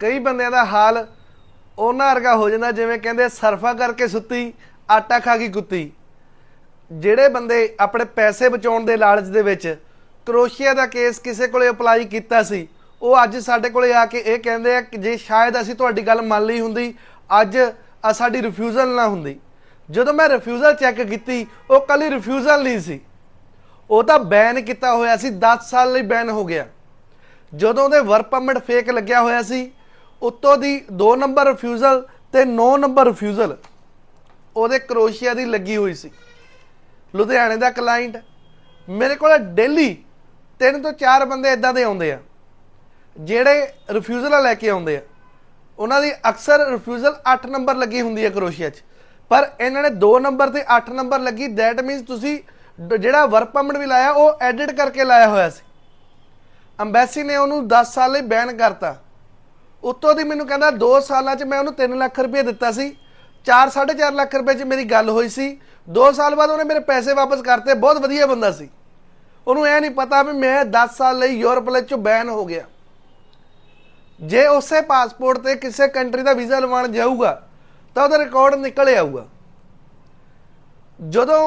ਕਈ ਬੰਦਿਆਂ ਦਾ ਹਾਲ ਉਹਨਾਂ ਵਰਗਾ ਹੋ ਜਾਂਦਾ, ਜਿਵੇਂ ਕਹਿੰਦੇ ਸਰਫਾ ਕਰਕੇ ਸੁੱਤੀ, ਆਟਾ ਖਾ ਕੇ ਕੁੱਤੀ। ਜਿਹੜੇ ਬੰਦੇ ਆਪਣੇ ਪੈਸੇ ਬਚਾਉਣ ਦੇ ਲਾਲਚ ਦੇ ਵਿੱਚ ਕਰੋਸ਼ੀਆ ਦਾ ਕੇਸ ਕਿਸੇ ਕੋਲੇ ਅਪਲਾਈ ਕੀਤਾ ਸੀ, ਉਹ ਅੱਜ ਸਾਡੇ ਕੋਲੇ ਆ ਕੇ ਇਹ ਕਹਿੰਦੇ ਆ ਕਿ ਜੇ ਸ਼ਾਇਦ ਅਸੀਂ ਤੁਹਾਡੀ ਗੱਲ ਮੰਨ ਲਈ ਹੁੰਦੀ, ਅੱਜ ਸਾਡੀ ਰਿਫਿਊਜ਼ਲ ਨਾ ਹੁੰਦੀ। ਜਦੋਂ ਮੈਂ ਰਿਫਿਊਜ਼ਲ ਚੈੱਕ ਕੀਤੀ, ਉਹ ਕੱਲੀ ਰਿਫਿਊਜ਼ਲ ਨਹੀਂ ਸੀ। ਉਹ ਤਾਂ ਬੈਨ ਕੀਤਾ ਹੋਇਆ ਸੀ 10 ਸਾਲ ਲਈ ਬੈਨ ਹੋ ਗਿਆ। ਜਦੋਂ ਉਹਦੇ ਵਰਕ ਪਰਮਿਟ ਫੇਕ ਲੱਗਿਆ ਹੋਇਆ ਸੀ ਉੱਤੋਂ ਦੀ 2 ਨੰਬਰ ਰਿਫਿਊਜ਼ਲ ਤੇ 9 ਨੰਬਰ ਰਿਫਿਊਜ਼ਲ ਉਹਦੇ ਕਰੋਸ਼ੀਆ ਦੀ ਲੱਗੀ ਹੋਈ ਸੀ। ਲੁਧਿਆਣੇ ਦਾ ਕਲਾਇੰਟ ਮੇਰੇ ਕੋਲ ਡੇਲੀ ਤਿੰਨ ਤੋਂ ਚਾਰ ਬੰਦੇ ਇਦਾਂ ਦੇ ਆਉਂਦੇ ਆ, ਜਿਹੜੇ ਰਿਫਿਊਜ਼ਲਾਂ ਲੈ ਕੇ ਆਉਂਦੇ ਆ। ਉਹਨਾਂ ਦੀ ਅਕਸਰ ਰਿਫਿਊਜ਼ਲ 8 ਨੰਬਰ ਲੱਗੀ ਹੁੰਦੀ ਹੈ ਕਰੋਸ਼ੀਆ 'ਚ। ਪਰ ਇਹਨਾਂ ਨੇ 2 ਨੰਬਰ ਤੇ 8 ਨੰਬਰ ਲੱਗੀ ਦੈਟ ਮੀਨਸ ਤੁਸੀਂ ਡ- ਜਿਹੜਾ ਵਰਕ ਪਰਮਿਟ ਵੀ ਲਾਇਆ, ਉਹ ਐਡਿਟ ਕਰਕੇ ਲਾਇਆ ਹੋਇਆ ਸੀ। ਅੰਬੈਸੀ ਨੇ ਉਹਨੂੰ 10 ਸਾਲ ਲਈ ਬੈਨ ਕਰਤਾ। ਉੱਤੋਂ ਦੀ ਮੈਨੂੰ ਕਹਿੰਦਾ 2 ਸਾਲਾਂ 'ਚ ਮੈਂ ਉਹਨੂੰ 3 ਲੱਖ ਰੁਪਏ ਦਿੱਤਾ ਸੀ। 4 4.5 ਲੱਖ ਰੁਪਏ 'ਚ ਮੇਰੀ ਗੱਲ ਹੋਈ ਸੀ। 2 ਸਾਲ ਬਾਅਦ ਉਹਨੇ ਮੇਰੇ ਪੈਸੇ ਵਾਪਸ ਕਰਤੇ। ਬਹੁਤ ਵਧੀਆ ਬੰਦਾ ਸੀ। ਉਹਨੂੰ ਇਹ ਨਹੀਂ ਪਤਾ ਵੀ ਮੈਂ 10 ਸਾਲ ਲਈ ਯੂਰਪ ਲਈ ਚੋਂ ਬੈਨ ਹੋ ਗਿਆ। ਜੇ ਉਸੇ ਪਾਸਪੋਰਟ ਤੇ ਕਿਸੇ ਕੰਟਰੀ ਦਾ ਵੀਜ਼ਾ ਲਵਾਉਣ ਜਾਊਗਾ, ਤਾਂ ਉਹਦਾ ਰਿਕਾਰਡ ਨਿਕਲ ਆਊਗਾ। ਜਦੋਂ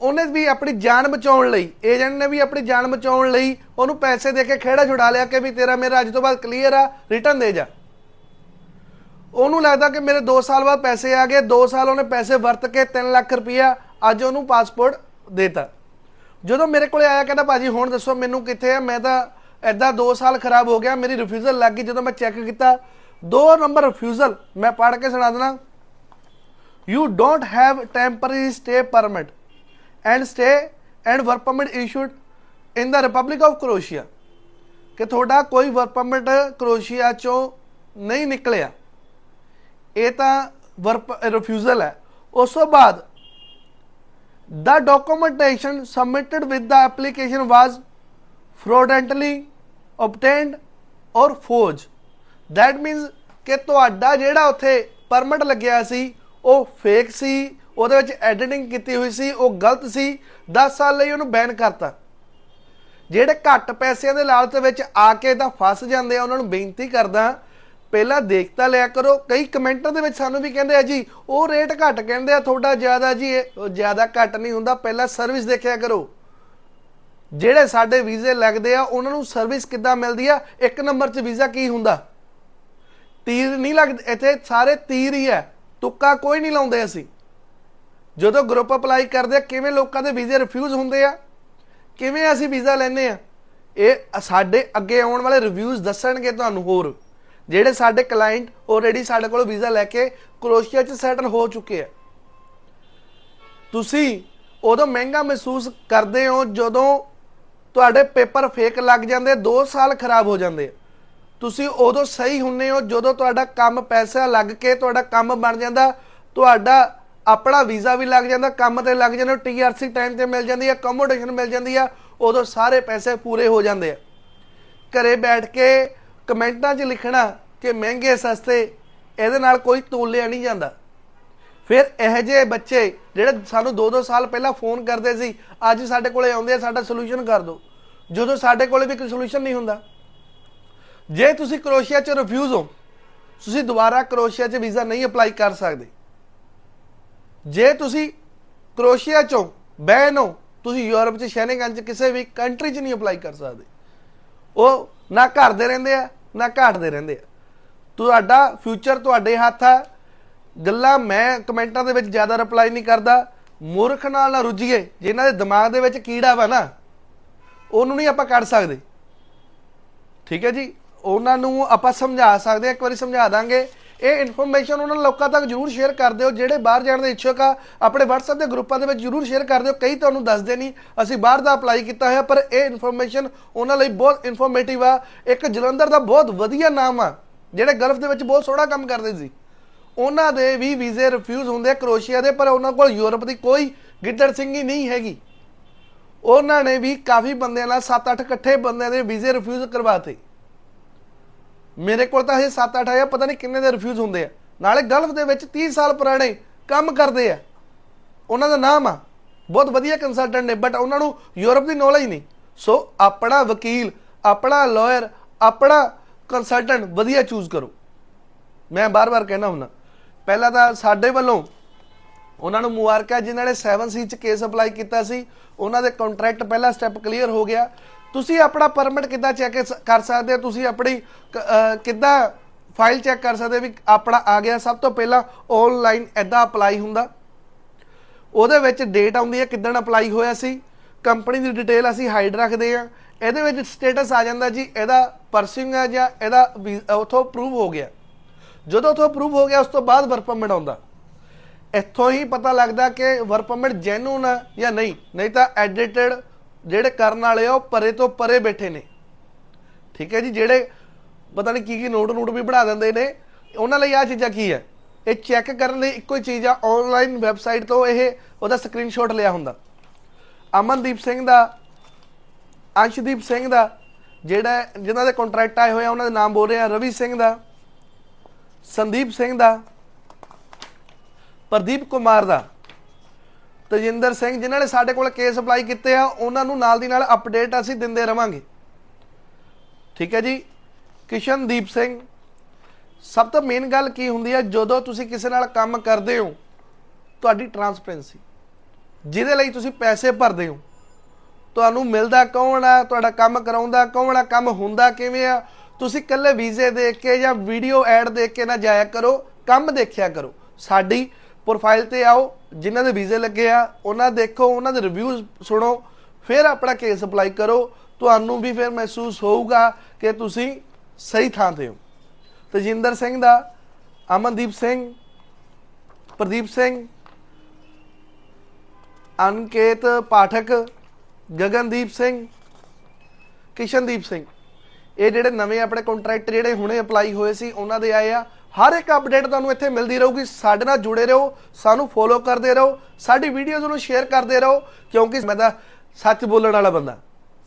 ਉਹਨੇ ਵੀ ਆਪਣੀ ਜਾਨ ਬਚਾਉਣ ਲਈ, ਏਜੰਟ ਨੇ ਵੀ ਆਪਣੀ ਜਾਨ ਬਚਾਉਣ ਲਈ ਉਹਨੂੰ ਪੈਸੇ ਦੇ ਕੇ ਖੇੜਾ ਛੁਡਾ ਲਿਆ ਕਿ ਵੀ ਤੇਰਾ ਮੇਰਾ ਅੱਜ ਤੋਂ ਬਾਅਦ ਕਲੀਅਰ ਆ ਰਿਟਰਨ ਦੇ ਜਾ। ਉਹਨੂੰ ਲੱਗਦਾ ਕਿ ਮੇਰੇ 2 ਸਾਲ ਬਾਅਦ ਪੈਸੇ ਆ ਗਏ 2 ਸਾਲ ਉਹਨੇ ਪੈਸੇ ਵਰਤ ਕੇ 3 ਲੱਖ ਰੁਪਇਆ ਅੱਜ ਉਹਨੂੰ ਪਾਸਪੋਰਟ ਦੇਤਾ। ਜਦੋਂ ਮੇਰੇ ਕੋਲੇ ਆਇਆ, ਕਹਿੰਦਾ, ਭਾਜੀ, ਹੁਣ ਦੱਸੋ ਮੈਨੂੰ ਕਿੱਥੇ ਆ? ਮੈਂ ਤਾਂ ਐਦਾਂ 2 ਸਾਲ ਖਰਾਬ ਹੋ ਗਿਆ, ਮੇਰੀ ਰਿਫਿਊਜ਼ਲ ਲੱਗ ਗਈ ਜਦੋਂ ਮੈਂ ਚੈੱਕ ਕੀਤਾ। ਦੋ ਨੰਬਰ ਰਿਫਿਊਜ਼ਲ ਮੈਂ ਪੜ੍ਹ ਕੇ ਸੁਣਾ ਦੇਣਾ। You don't have temporary stay permit and stay and work permit issued in the republic of Croatia ਕਿ ਤੁਹਾਡਾ ਕੋਈ ਵਰਕ ਪਰਮਿਟ ਕਰੋਸ਼ੀਆ ਚੋਂ ਨਹੀਂ ਨਿਕਲਿਆ। ਇਹ ਤਾਂ ਵਰਕ ਰਿਫਿਊਜ਼ਲ ਹੈ। ਉਸ ਤੋਂ ਬਾਅਦ the documentation submitted with the application was fraudulently obtained or forged that means ਕਿ ਤੁਹਾਡਾ ਜਿਹੜਾ ਉੱਥੇ ਪਰਮਿਟ ਲੱਗਿਆ ਸੀ, ਉਹ ਫੇਕ ਸੀ, ਉਹਦੇ ਵਿੱਚ ਐਡੀਟਿੰਗ ਕੀਤੀ ਹੋਈ ਸੀ, ਉਹ ਗਲਤ ਸੀ 10 ਸਾਲ ਲਈ ਉਹਨੂੰ ਬੈਨ ਕਰਤਾ। ਜਿਹੜੇ ਘੱਟ ਪੈਸਿਆਂ ਦੇ ਲਾਲਚ ਵਿੱਚ ਆ ਕੇ ਤਾਂ ਫਸ ਜਾਂਦੇ ਆ, ਉਹਨਾਂ ਨੂੰ ਬੇਨਤੀ ਕਰਦਾ ਪਹਿਲਾਂ ਦੇਖ ਤਾਂ ਲਿਆ ਕਰੋ, ਕਈ ਕਮੈਂਟਾਂ ਦੇ ਵਿੱਚ ਸਾਨੂੰ ਵੀ ਕਹਿੰਦੇ ਆ ਜੀ, ਉਹ ਰੇਟ ਘੱਟ ਕਹਿੰਦੇ ਆ, ਤੁਹਾਡਾ ਜ਼ਿਆਦਾ ਜੀ, ਇਹ ਜ਼ਿਆਦਾ ਘੱਟ ਨਹੀਂ ਹੁੰਦਾ, ਪਹਿਲਾਂ ਸਰਵਿਸ ਦੇਖਿਆ ਕਰੋ। ਜਿਹੜੇ ਸਾਡੇ ਵੀਜ਼ੇ ਲੱਗਦੇ ਆ, ਉਹਨਾਂ ਨੂੰ ਸਰਵਿਸ ਕਿੱਦਾਂ ਮਿਲਦੀ ਆ? ਇੱਕ ਨੰਬਰ 'ਚ ਵੀਜ਼ਾ ਕੀ ਹੁੰਦਾ? ਤੀਰ ਨਹੀਂ ਲੱਗਦੇ, ਇੱਥੇ ਸਾਰੇ ਤੀਰ ਹੀ ਹੈ ਤੁੱਕਾ ਕੋਈ ਨਹੀਂ ਲਾਉਂਦੇ ਅਸੀਂ। ਜਦੋਂ ਗਰੁੱਪ ਅਪਲਾਈ ਕਰਦੇ ਆ, ਕਿਵੇਂ ਲੋਕਾਂ ਦੇ ਵੀਜ਼ੇ ਰਿਫਿਊਜ਼ ਹੁੰਦੇ ਆ? ਕਿਵੇਂ ਅਸੀਂ ਵੀਜ਼ਾ ਲੈਨੇ ਆ? ਇਹ ਸਾਡੇ ਅੱਗੇ ਆਉਣ ਵਾਲੇ ਰਿਵਿਊਜ਼ ਦੱਸਣਗੇ ਤੁਹਾਨੂੰ ਹੋਰ। ਜਿਹੜੇ ਸਾਡੇ ਕਲਾਇੰਟ ਆਲਰੇਡੀ ਸਾਡੇ ਕੋਲ ਵੀਜ਼ਾ ਲੈ ਕੇ ਕਰੋਸ਼ੀਆ 'ਚ ਸੈਟਲ ਹੋ ਚੁੱਕੇ ਆ। ਤੁਸੀਂ ਉਦੋਂ ਮਹਿੰਗਾ ਮਹਿਸੂਸ ਕਰਦੇ ਹੋ ਜਦੋਂ ਤੁਹਾਡੇ ਪੇਪਰ ਫੇਕ ਲੱਗ ਜਾਂਦੇ 2 ਸਾਲ ਖਰਾਬ ਹੋ ਜਾਂਦੇ ਤੁਸੀਂ ਉਦੋਂ ਸਹੀ ਹੁੰਨੇ ਹੋ ਜਦੋਂ ਤੁਹਾਡਾ ਕੰਮ ਪੈਸਾ ਲੱਗ ਕੇ ਤੁਹਾਡਾ ਕੰਮ ਬਣ ਜਾਂਦਾ, ਤੁਹਾਡਾ ਆਪਣਾ ਵੀਜ਼ਾ ਵੀ ਲੱਗ ਜਾਂਦਾ, ਕੰਮ ਤੇ ਲੱਗ ਜਾਂਦਾ ਟੀਆਰਸੀ ਟਾਈਮ ਤੇ ਮਿਲ ਜਾਂਦੀ ਹੈ ਅਕੋਮੋਡੇਸ਼ਨ ਮਿਲ ਜਾਂਦੀ ਆ, ਉਦੋਂ ਸਾਰੇ ਪੈਸੇ ਪੂਰੇ ਹੋ ਜਾਂਦੇ ਆ। ਘਰੇ ਬੈਠ ਕੇ ਕਮੈਂਟਾਂ 'ਚ ਲਿਖਣਾ ਕਿ ਮਹਿੰਗੇ ਸਸਤੇ, ਇਹਦੇ ਨਾਲ ਕੋਈ ਤੋਲਿਆ ਨਹੀਂ ਜਾਂਦਾ। ਫਿਰ ਇਹ ਜਿਹੇ ਬੱਚੇ ਜਿਹੜੇ ਸਾਨੂੰ 2-2 ਸਾਲ ਪਹਿਲਾਂ ਫੋਨ ਕਰਦੇ ਸੀ, ਅੱਜ ਸਾਡੇ ਕੋਲੇ ਆਉਂਦੇ ਆ, ਸਾਡਾ ਸੋਲੂਸ਼ਨ ਕਰ ਦਿਓ ਜਦੋਂ ਸਾਡੇ ਕੋਲੇ ਵੀ ਕੋਈ ਸੋਲੂਸ਼ਨ ਨਹੀਂ ਹੁੰਦਾ। ਜੇ ਤੁਸੀਂ ਕਰੋਸ਼ੀਆ 'ਚ ਰਿਫਿਊਜ਼ ਹੋ, ਤੁਸੀਂ ਦੁਬਾਰਾ ਕਰੋਸ਼ੀਆ 'ਚ ਵੀਜ਼ਾ ਨਹੀਂ ਅਪਲਾਈ ਕਰ ਸਕਦੇ। ਜੇ ਤੁਸੀਂ ਕਰੋਸ਼ੀਆ 'ਚੋਂ ਬੈਨ ਹੋ, ਤੁਸੀਂ ਯੂਰਪ 'ਚ ਸ਼ੈਨਗਨ 'ਚ ਕਿਸੇ ਵੀ ਕੰਟਰੀ 'ਚ ਨਹੀਂ ਅਪਲਾਈ ਕਰ ਸਕਦੇ। ਉਹ ਨਾ ਘਰ ਰਹਿੰਦੇ ਆ, ਨਾ ਘਾਟਦੇ ਰਹਿੰਦੇ ਆ। ਤੁਹਾਡਾ ਫਿਊਚਰ ਤੁਹਾਡੇ ਹੱਥ ਆ। ਗੱਲਾਂ ਮੈਂ ਕਮੈਂਟਾਂ ਦੇ ਵਿੱਚ ਜ਼ਿਆਦਾ ਰਿਪਲਾਈ ਨਹੀਂ ਕਰਦਾ। ਮੂਰਖ ਨਾਲ ਨਾ ਰੁੱਝੀਏ ਜਿਨ੍ਹਾਂ ਦੇ ਦਿਮਾਗ ਦੇ ਵਿੱਚ ਕੀੜਾ ਵਾ ਨਾ, ਉਹਨੂੰ ਨਹੀਂ ਆਪਾਂ ਕੱਢ ਸਕਦੇ। ਠੀਕ ਹੈ ਜੀ? ਉਹਨਾਂ ਨੂੰ ਆਪਾਂ ਸਮਝਾ ਸਕਦੇ ਹਾਂ, ਇੱਕ ਵਾਰੀ ਸਮਝਾ ਦਾਂਗੇ। ਇਹ ਇਨਫੋਰਮੇਸ਼ਨ ਉਹਨਾਂ ਲੋਕਾਂ ਤੱਕ ਜਰੂਰ ਸ਼ੇਅਰ ਕਰ ਦਿਓ। ਜਿਹੜੇ ਬਾਹਰ ਜਾਣ ਦੇ ਇੱਛੁਕ ਆ, ਆਪਣੇ WhatsApp ਦੇ ਗਰੁੱਪਾਂ ਦੇ ਵਿੱਚ ਜਰੂਰ ਸ਼ੇਅਰ ਕਰ ਦਿਓ। ਕਈ ਤੁਹਾਨੂੰ ਦੱਸਦੇ ਨਹੀਂ। ਅਸੀਂ ਬਾਹਰ ਦਾ ਅਪਲਾਈ ਕੀਤਾ ਹੋਇਆ, ਪਰ ਇਹ ਇਨਫੋਰਮੇਸ਼ਨ ਉਹਨਾਂ ਲਈ ਬਹੁਤ ਇਨਫੋਰਮੇਟਿਵ ਆ। ਇੱਕ ਜਲੰਧਰ ਦਾ ਬਹੁਤ ਵਧੀਆ ਨਾਮ ਆ, ਜਿਹੜੇ ਗਲਫ ਦੇ ਵਿੱਚ ਬਹੁਤ ਸੋਹਣਾ ਕੰਮ ਕਰਦੇ ਸੀ। ਉਹਨਾਂ ਦੇ ਵੀ ਵੀਜ਼ੇ ਰਿਫਿਊਜ਼ ਹੁੰਦੇ ਆ ਕਰੋਸ਼ੀਆ ਦੇ, ਪਰ ਉਹਨਾਂ ਕੋਲ ਯੂਰਪ ਦੀ ਕੋਈ ਗਿੱਦੜ ਸਿੰਘੀ ਨਹੀਂ ਹੈਗੀ। ਉਹਨਾਂ ਨੇ ਵੀ ਕਾਫੀ ਬੰਦਿਆਂ ਨਾਲ 7-8 ਇਕੱਠੇ ਬੰਦਿਆਂ ਦੇ ਵੀਜ਼ੇ ਰਿਫਿਊਜ਼ ਕਰਵਾਤੇ। ਮੇਰੇ ਕੋਲ ਤਾਂ ਇਹ 7-8 ਆਇਆ ਪਤਾ ਨਹੀਂ ਕਿੰਨੇ ਦੇ ਰਿਫਿਊਜ਼ ਹੁੰਦੇ ਆ। ਨਾਲੇ ਗਲਫ ਦੇ ਵਿੱਚ 30 ਸਾਲ ਪੁਰਾਣੇ ਕੰਮ ਕਰਦੇ ਆ। ਉਹਨਾਂ ਦਾ ਨਾਮ ਆ। ਬਹੁਤ ਵਧੀਆ ਕੰਸਲਟੈਂਟ ਨੇ ਬਟ ਉਹਨਾਂ ਨੂੰ ਯੂਰਪ ਦੀ ਨੌਲੇਜ ਨਹੀਂ। ਸੋ ਆਪਣਾ ਵਕੀਲ, ਆਪਣਾ ਲਾਇਰ ਆਪਣਾ ਕੰਸਲਟੈਂਟ ਵਧੀਆ ਚੂਜ਼ ਕਰੋ। ਮੈਂ ਬਾਰ-ਬਾਰ ਕਹਿਣਾ ਹੁੰਦਾ। ਪਹਿਲਾਂ ਤਾਂ ਸਾਡੇ ਵੱਲੋਂ ਉਹਨਾਂ ਨੂੰ ਮੁਬਾਰਕਾਂ, ਜਿਨ੍ਹਾਂ ਨੇ 7C ਚ ਕੇਸ ਅਪਲਾਈ ਕੀਤਾ ਸੀ। ਉਹਨਾਂ ਦੇ ਕੰਟਰੈਕਟ ਪਹਿਲਾ ਸਟੈਪ ਕਲੀਅਰ ਹੋ ਗਿਆ। ਤੁਸੀਂ ਆਪਣਾ ਪਰਮਿਟ ਕਿੱਦਾਂ ਚੈੱਕ ਕਰ ਸਕਦੇ ਹੋ? ਤੁਸੀਂ ਆਪਣੀ ਕ- ਕਿੱਦਾਂ ਫਾਈਲ ਚੈੱਕ ਕਰ ਸਕਦੇ ਵੀ ਆਪਣਾ ਆ ਗਿਆ? ਸਭ ਤੋਂ ਪਹਿਲਾਂ ਆਨਲਾਈਨ ਐਦਾਂ ਅਪਲਾਈ ਹੁੰਦਾ। ਉਹਦੇ ਵਿੱਚ ਡੇਟ ਆਉਂਦੀ ਹੈ ਕਿੱਦਣ ਅਪਲਾਈ ਹੋਇਆ ਸੀ। ਕੰਪਨੀ ਦੀ ਡਿਟੇਲ ਅਸੀਂ ਹਾਈਡ ਰੱਖਦੇ ਆ ਇਹਦੇ ਵਿੱਚ ਸਟੇਟਸ ਆ ਜਾਂਦਾ ਜੀ, ਇਹਦਾ ਪਰਸਿੰਗ ਹੈ ਜਾਂ ਇਹਦਾ ਵੀ- ਉੱਥੋਂ ਪ੍ਰੂਵ ਹੋ ਗਿਆ। ਜਦੋਂ ਉੱਥੋਂ ਪ੍ਰੂਵ ਹੋ ਗਿਆ, ਉਸ ਤੋਂ ਬਾਅਦ ਵਰਕ ਪਰਮਿਟ ਆਉਂਦਾ। ਇੱਥੋਂ ਹੀ ਪਤਾ ਲੱਗਦਾ ਕਿ ਵਰਕ ਪਰਮਿਟ ਜੈਨੂਨ ਆ ਜਾਂ ਨਹੀਂ। ਨਹੀਂ ਤਾਂ ਐਡਿਟਡ ਜਿਹੜੇ ਕਰਨ ਵਾਲੇ ਆ, ਉਹ ਪਰੇ ਤੋਂ ਪਰੇ ਬੈਠੇ ਨੇ। ਠੀਕ ਹੈ ਜੀ, ਜਿਹੜੇ ਪਤਾ ਨਹੀਂ ਕੀ ਕੀ ਨੋਟ ਨੋਟ ਵੀ ਬਣਾ ਦਿੰਦੇ ਨੇ, ਉਹਨਾਂ ਲਈ ਆ ਚੀਜ਼ਾਂ ਕੀ ਹੈ? ਇਹ ਚੈੱਕ ਕਰਨ ਲਈ ਇੱਕੋ ਹੀ ਚੀਜ਼ ਆ ਆਨਲਾਈਨ ਵੈਬਸਾਈਟ ਤੋਂ ਇਹ ਉਹਦਾ ਸਕਰੀਨਸ਼ਾਟ ਲਿਆ ਹੁੰਦਾ। ਅਮਨਦੀਪ ਸਿੰਘ ਦਾ, ਅੰਸ਼ਦੀਪ ਸਿੰਘ ਦਾ, ਜਿਹੜਾ ਜਿਨ੍ਹਾਂ ਦੇ ਕੰਟਰੈਕਟ ਆਏ ਹੋਏ ਆ, ਉਹਨਾਂ ਦੇ ਨਾਮ ਬੋਲ ਰਹੇ ਆ, ਰਵੀ ਸਿੰਘ ਦਾ, ਸੰਦੀਪ ਸਿੰਘ ਦਾ, ਪ੍ਰਦੀਪ ਕੁਮਾਰ ਦਾ। ਤਜਿੰਦਰ ਸਿੰਘ, ਜਿਨ੍ਹਾਂ ਨੇ ਸਾਡੇ ਕੋਲ ਕੇਸ ਅਪਲਾਈ ਕੀਤੇ ਆ, ਉਹਨਾਂ ਨੂੰ ਨਾਲ ਦੀ ਨਾਲ ਅਪਡੇਟ ਅਸੀਂ ਦਿੰਦੇ ਰਵਾਂਗੇ। ਠੀਕ ਹੈ ਜੀ? ਕਿਸ਼ਨਦੀਪ ਸਿੰਘ, ਸਭ ਤੋਂ ਮੇਨ ਗੱਲ ਕੀ ਹੁੰਦੀ ਹੈ ਜਦੋਂ ਤੁਸੀਂ ਕਿਸੇ ਨਾਲ ਕੰਮ ਕਰਦੇ ਹੋ, ਤੁਹਾਡੀ ਟਰਾਂਸਪੇਰੈਂਸੀ ਜਿਹਦੇ ਲਈ ਤੁਸੀਂ ਪੈਸੇ ਭਰਦੇ ਹੋ, ਤੁਹਾਨੂੰ ਮਿਲਦਾ ਕੌਣ ਆ? ਤੁਹਾਡਾ ਕੰਮ ਕਰਾਉਂਦਾ ਕੌਣ ਆ? ਕੰਮ ਹੁੰਦਾ ਕਿਵੇਂ ਆ? ਤੁਸੀਂ ਇਕੱਲੇ ਵੀਜ਼ੇ ਦੇਖ ਕੇ ਜਾਂ ਵੀਡੀਓ ਐਡ ਦੇਖ ਕੇ ਨਾ ਜਾਇਆ ਕਰੋ, ਕੰਮ ਦੇਖਿਆ ਕਰੋ। ਸਾਡੀ ਪ੍ਰੋਫਾਈਲ ਤੇ ਆਓ, ਜਿਨ੍ਹਾਂ ਦੇ ਵੀਜ਼ੇ ਲੱਗੇ ਆ, ਉਹਨਾਂ ਦੇਖੋ, ਉਹਨਾਂ ਦੇ ਰਿਵਿਊਜ਼ ਸੁਣੋ, ਫਿਰ ਆਪਣਾ ਕੇਸ ਅਪਲਾਈ ਕਰੋ। ਤੁਹਾਨੂੰ ਵੀ ਫਿਰ ਮਹਿਸੂਸ ਹੋਊਗਾ ਕਿ ਤੁਸੀਂ ਸਹੀ ਥਾਂ ਤੇ ਹੋ। ਤਜਿੰਦਰ ਸਿੰਘ ਦਾ, ਅਮਨਦੀਪ ਸਿੰਘ, ਪ੍ਰਦੀਪ ਸਿੰਘ, ਅਨਕੇਤ ਪਾਠਕ ਗਗਨਦੀਪ ਸਿੰਘ, ਕਿਸ਼ਨਦੀਪ ਸਿੰਘ। ਇਹ ਜਿਹੜੇ ਨਵੇਂ ਆਪਣੇ ਕੰਟਰੈਕਟ ਜਿਹੜੇ ਹੁਣੇ ਅਪਲਾਈ ਹੋਏ ਸੀ, ਉਹਨਾਂ ਦੇ ਆਏ ਆ। ਹਰ ਇੱਕ ਅਪਡੇਟ ਤੁਹਾਨੂੰ ਇੱਥੇ ਮਿਲਦੀ ਰਹੂਗੀ। ਸਾਡੇ ਨਾਲ ਜੁੜੇ ਰਹੋ, ਸਾਨੂੰ ਫੋਲੋ ਕਰਦੇ ਰਹੋ, ਸਾਡੀ ਵੀਡੀਓਜ਼ ਨੂੰ ਸ਼ੇਅਰ ਕਰਦੇ ਰਹੋ, ਕਿਉਂਕਿ ਮੈਂ ਤਾਂ ਸੱਚ ਬੋਲਣ ਵਾਲਾ ਬੰਦਾ।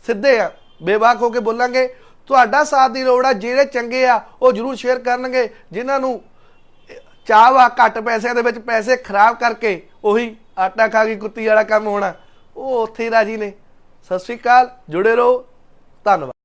ਸਿੱਧੇ ਆ ਬੇਬਾਕ ਹੋ ਕੇ ਬੋਲਾਂਗੇ। ਤੁਹਾਡਾ ਸਾਥ ਦੀ ਲੋੜ ਆ, ਜਿਹੜੇ ਚੰਗੇ ਆ, ਉਹ ਜਰੂਰ ਸ਼ੇਅਰ ਕਰਨਗੇ। ਜਿਨ੍ਹਾਂ ਨੂੰ ਚਾਹ ਵਾ ਘੱਟ ਪੈਸਿਆਂ ਦੇ ਵਿੱਚ ਪੈਸੇ ਖਰਾਬ ਕਰਕੇ ਉਹੀ ਆਟਾ ਖਾ ਕੇ ਕੁੱਤੀ ਵਾਲਾ ਕੰਮ ਹੋਣਾ, ਉਹ ਉੱਥੇ ਹੀ ਰਾਜੀ ਨੇ। ਸਤਿ ਸ਼੍ਰੀ ਅਕਾਲ, ਜੁੜੇ ਰਹੋ, ਧੰਨਵਾਦ।